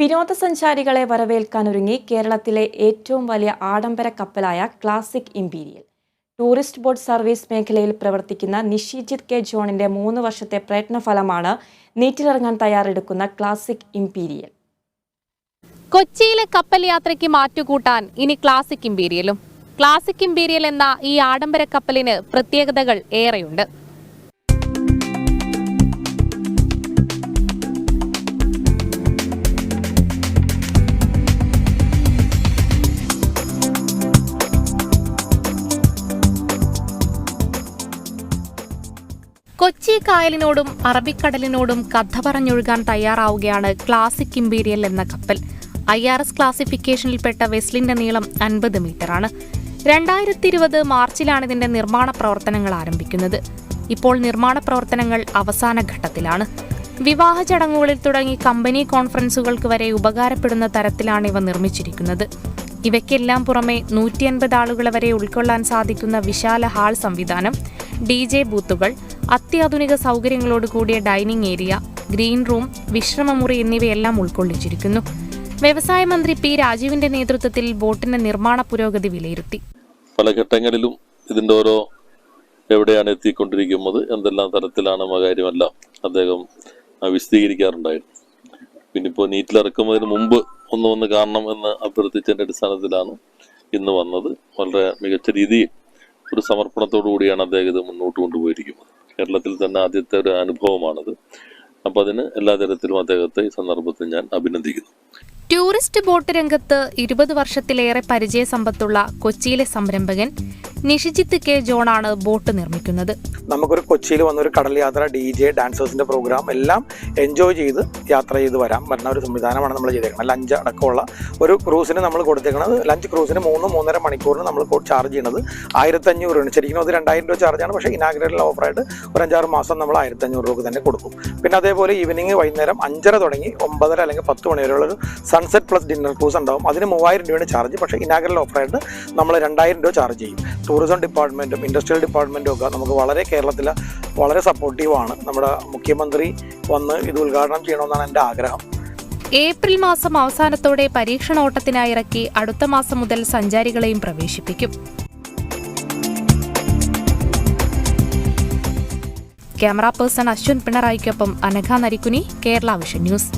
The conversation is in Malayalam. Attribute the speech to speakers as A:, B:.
A: വിനോദസഞ്ചാരികളെ വരവേൽക്കാനൊരുങ്ങി കേരളത്തിലെ ഏറ്റവും വലിയ ആഡംബര കപ്പലായ classic imperial. Tourist boat service മേഖലയിൽ പ്രവർത്തിക്കുന്ന നിഷിജിത് കെ ജോണിന്റെ മൂന്ന് വർഷത്തെ പ്രയത്നഫലമാണ് നീറ്റിലിറങ്ങാൻ തയ്യാറെടുക്കുന്ന ക്ലാസിക് ഇംപീരിയൽ.
B: കൊച്ചിയിലെ കപ്പൽ യാത്രയ്ക്ക് മാറ്റുകൂട്ടാൻ ഇനി ക്ലാസിക് ഇമ്പീരിയലും ക്ലാസിക് ഇംപീരിയൽ എന്ന ഈ ആഡംബര കപ്പലിന് പ്രത്യേകതകൾ ഏറെയുണ്ട്. കൊച്ചി കായലിനോടും അറബിക്കടലിനോടും കഥ പറഞ്ഞൊഴുകാൻ തയ്യാറാവുകയാണ് ക്ലാസിക് ഇമ്പീരിയൽ എന്ന കപ്പൽ. ഐ ആർ എസ് ക്ലാസിഫിക്കേഷനിൽപ്പെട്ട വെസ്ലിന്റെ നീളം അൻപത് മീറ്ററാണ്. രണ്ടായിരത്തി ഇരുപത് മാർച്ചിലാണ് ഇതിന്റെ നിർമ്മാണ പ്രവർത്തനങ്ങൾ ആരംഭിക്കുന്നത്. ഇപ്പോൾ നിർമ്മാണ പ്രവർത്തനങ്ങൾ അവസാന ഘട്ടത്തിലാണ്. വിവാഹ ചടങ്ങുകളിൽ തുടങ്ങി കമ്പനി കോൺഫറൻസുകൾക്ക് വരെ ഉപകാരപ്പെടുന്ന തരത്തിലാണ് ഇവ നിർമ്മിച്ചിരിക്കുന്നത്. ഇവയ്ക്കെല്ലാം പുറമെ നൂറ്റി അൻപത് ആളുകളെ വരെ ഉൾക്കൊള്ളാൻ സാധിക്കുന്ന വിശാല ഹാൾ സംവിധാനം ഡി ജെ ബൂത്തുകൾ അത്യാധുനിക സൗകര്യങ്ങളോട് കൂടിയ ഡൈനിങ് ഏരിയ ഗ്രീൻ റൂം വിശ്രമമുറി എന്നിവയെല്ലാം ഉൾക്കൊള്ളിച്ചിരിക്കുന്നു. വ്യവസായ മന്ത്രി പി രാജീവിന്റെ നേതൃത്വത്തിൽ ബോട്ടിന്റെ നിർമ്മാണ പുരോഗതി വിലയിരുത്തി.
C: പല ഘട്ടങ്ങളിലും ഇതിന്റെ ഓരോ എവിടെയാണ് എത്തിക്കൊണ്ടിരിക്കുന്നത് എന്തെല്ലാം തരത്തിലാണ് കാര്യമെല്ലാം അദ്ദേഹം വിശദീകരിക്കാറുണ്ടായിരുന്നു. പിന്നെ ഇപ്പോൾ നീറ്റിലിറക്കുന്നതിന് മുമ്പ് ഒന്ന് വന്ന് കാണണം എന്ന് അഭ്യർത്ഥിച്ചതിന്റെ അടിസ്ഥാനത്തിലാണ് ഇന്ന് വന്നത്. വളരെ മികച്ച രീതിയിൽ ഒരു സമർപ്പണത്തോടു കൂടിയാണ് അദ്ദേഹം ഇത് മുന്നോട്ട് കൊണ്ടുപോയിരിക്കുന്നത്. കേരളത്തിൽ തന്നെ ആദ്യത്തെ ഒരു അനുഭവമാണത്. അപ്പോൾ അതിന് എല്ലാ തരത്തിലും അദ്ദേഹത്തെ ഈ സന്ദർഭത്തിൽ ഞാൻ അഭിനന്ദിക്കുന്നു.
B: ടൂറിസ്റ്റ് ബോട്ട് രംഗത്ത് ഇരുപത് വർഷത്തിലേറെ പരിചയ സമ്പത്തുള്ള കൊച്ചിയിലെ സംരംഭകൻ നിഷിജിത്ത് കെ ജോണാണ് ബോട്ട് നിർമ്മിക്കുന്നത്.
D: നമുക്കൊരു കൊച്ചിയിൽ വന്നൊരു കടൽ യാത്ര ഡി ജെ ഡാൻസേഴ്സിന്റെ പ്രോഗ്രാം എല്ലാം എൻജോയ് ചെയ്ത് യാത്ര ചെയ്ത് വരാം. വരുന്ന ഒരു സംവിധാനമാണ് നമ്മൾ ചെയ്തേക്കുന്നത്. ലഞ്ച് അടക്കമുള്ള ഒരു ക്രൂസിന് നമ്മൾ കൊടുത്തേക്കുന്നത് ലഞ്ച് ക്രൂസിന് മൂന്ന് മൂന്നര മണിക്കൂറിന് നമ്മൾ ചാർജ് ചെയ്യുന്നത് ആയിരത്തഞ്ഞൂറ് രൂപയാണ്. ശരിക്കും അത് രണ്ടായിരം രൂപ ചാർജാണ് പക്ഷേ ഇനാഗ്രേറ്റഡ് ഓഫറായിട്ട് ഒരു അഞ്ചാറ് മാസം നമ്മൾ ആയിരത്തഞ്ഞൂറ് രൂപ തന്നെ കൊടുക്കും. പിന്നെ അതേപോലെ ഈവനിങ് വൈകുന്നേരം അഞ്ചര തുടങ്ങി ഒമ്പതര അല്ലെങ്കിൽ പത്ത് മണി വരെയുള്ള ഒരു സൺസെറ്റ് പ്ലസ് ഡിന്നർ ക്രൂസ് ഉണ്ടാവും. അതിന് മൂവായിരം രൂപയാണ് ചാർജ് പക്ഷേ ഇനാഗ്രൽ ഓഫറായിട്ട് നമ്മൾ രണ്ടായിരം രൂപ ചാർജ് ചെയ്യും. ടൂറിസം ഡിപ്പാർട്ട്മെന്റും ഇൻഡസ്ട്രിയൽ ഡിപ്പാർട്ട്മെന്റും ഒക്കെ നമുക്ക് വളരെ കേരളത്തിൽ വളരെ സപ്പോർട്ടീവാണ് നമ്മുടെ മുഖ്യമന്ത്രി വന്ന് ഇത് ഉദ്ഘാടനം ചെയ്യണമെന്നാണ് എന്റെ ആഗ്രഹം.
B: ഏപ്രിൽ മാസം അവസാനത്തോടെ പരീക്ഷണോട്ടത്തിനായി ഇറക്കി അടുത്ത മാസം മുതൽ സഞ്ചാരികളെയും പ്രവേശിപ്പിക്കും. ക്യാമറ പേഴ്സൺ അശ്വിൻ പിണറായിക്കൊപ്പം അനഘ നരിക്കുനി കേരള വിഷൻ ന്യൂസ്.